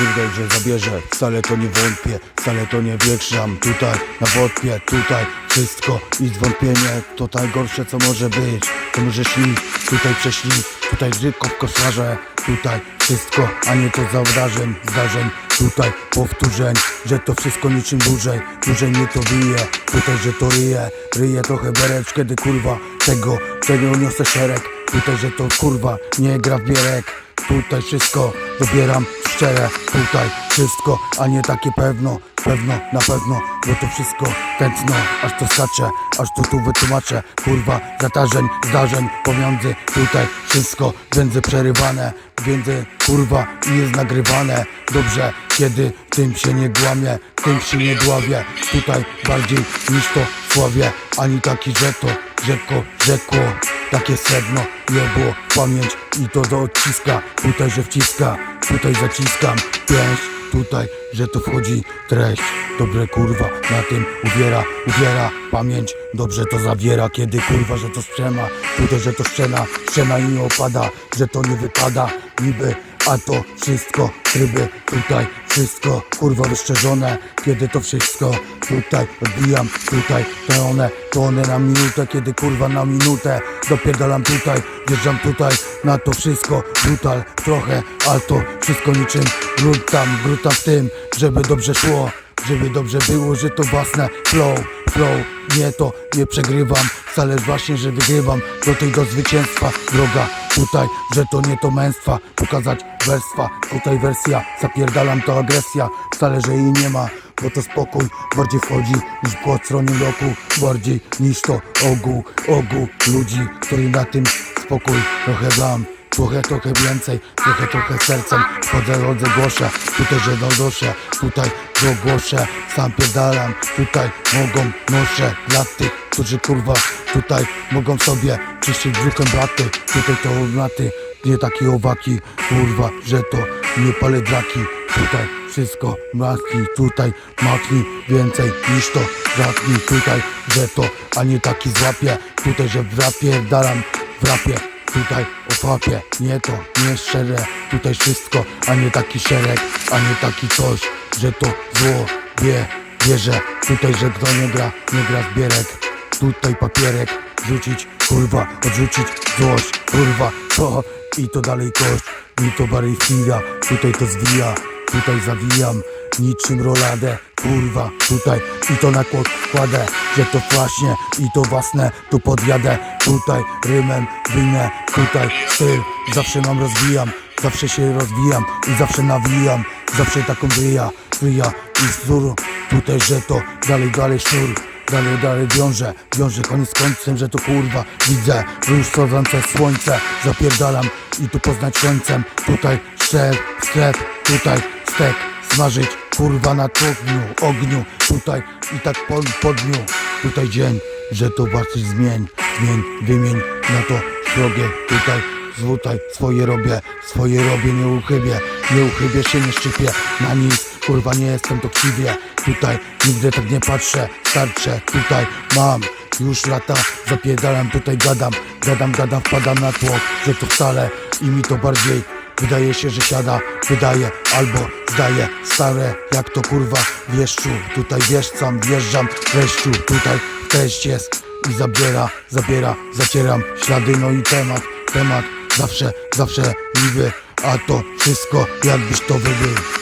Widać, że zabierze, wcale to nie wątpię, wcale to nie wiekrzam Tutaj na wątpię, tutaj wszystko i zwątpienie. To najgorsze co może być, to może śnić Tutaj prześnij, tutaj rybko w koszarze Tutaj wszystko, a nie to zdarzeń, zdarzeń Tutaj powtórzeń, że to wszystko niczym dłużej. Dłużej mnie to bije, tutaj że to ryje. Ryje trochę berecz, kiedy kurwa tego, tego niosę szereg. Tutaj, że to kurwa nie gra w bierek Tutaj wszystko wybieram szczere Tutaj wszystko, a nie takie pewno Pewno, na pewno, bo to wszystko tętno Aż to skacze, aż to tu wytłumaczę Kurwa, zatarzeń, zdarzeń Pomiędzy tutaj wszystko Więzy przerywane, więzy kurwa i jest nagrywane. Dobrze, kiedy tym się nie głamie Tym się nie dławię Tutaj bardziej niż to sławię Ani taki, że to rzekło, rzekło takie sedno jebło pamięć i to do odciska. Tutaj, że wciska, tutaj zaciskam pięść Tutaj, że to wchodzi treść. Dobre kurwa, na tym uwiera, uwiera Pamięć. Dobrze to zawiera Kiedy kurwa, że to sprzema Tutaj, że to szczena, szczena i nie opada Że to nie wypada, niby a to wszystko, tryby. Tutaj wszystko kurwa wyszczerzone Kiedy to wszystko tutaj odbijam. Tutaj to one, to one na minutę Kiedy kurwa na minutę dopierdalam tutaj Wjeżdżam tutaj na to wszystko Brutal trochę, ale to wszystko niczym Brutam, brutam w tym, żeby dobrze szło żeby dobrze było, że to własne flow, flow Nie to nie przegrywam, wcale właśnie, że wygrywam Do tej do zwycięstwa droga Tutaj, że to nie to męstwa Pokazać werstwa, tutaj wersja Zapierdalam to agresja, wcale, że jej nie ma bo to spokój bardziej wchodzi niż po stronie roku Bardziej niż to ogół, ogół ludzi, który na tym spokój trochę dam. Trochę, trochę więcej, trochę, trochę sercem. Chodzę, chodzę, głoszę, tutaj, że donoszę Tutaj, że ogłoszę, sam pierdalam Tutaj mogą, noszę. Dla tych, którzy kurwa Tutaj mogą sobie czyścić brzuchem braty. Tutaj to ornaty, nie takie owaki Kurwa, że to nie palę draki Tutaj wszystko matki, tutaj matki Więcej niż to żadni Tutaj, że to, a nie taki złapie Tutaj, że w rapie dalam, w rapie. Tutaj o fapie, nie to, nie szczere. Tutaj wszystko, a nie taki szereg A nie taki coś, że to zło wie, bierze Tutaj, że kto nie gra, nie gra zbierek Tutaj papierek, rzucić, kurwa, odrzucić złość Kurwa, to i to dalej kość. Mi to bardziej tutaj to zwija Tutaj zawijam, niczym roladę Kurwa, tutaj i to na kłod kładę Że to właśnie i to własne Tu podjadę, tutaj rymem wynę Tutaj styl. Zawsze mam rozwijam Zawsze się rozwijam i zawsze nawijam. Zawsze taką wyja, wyja i wzór. Tutaj, że to dalej, dalej sznur Dalej, dalej wiążę, wiążę koniec końcem, że to kurwa Widzę. Już schodzące słońce Zapierdalam i tu poznać końcem Tutaj szczep, sklep, tutaj stek Smażyć kurwa na ogniu, ogniu. Tutaj i tak po, po dniu. Tutaj dzień, że to bardziej zmień Zmień, wymień na to drogę Tutaj Tutaj swoje robię, swoje robię, nie uchybię Nie uchybię się, nie szczypię na nic. Kurwa nie jestem to ksiwie Tutaj nigdy tak nie patrzę Starczę, tutaj mam już lata Zapierdalam, tutaj gadam Gadam, gadam, wpadam na tło Że to wcale i mi to bardziej Wydaje się, że siada, wydaje albo zdaje. Stare jak to kurwa wieszczu. Tutaj wjeżdżam, wjeżdżam. Wreszciu Tutaj treść jest. I zabiera, zabiera, zacieram ślady. No i temat, temat zawsze, zawsze niby. A to wszystko jakbyś to wybył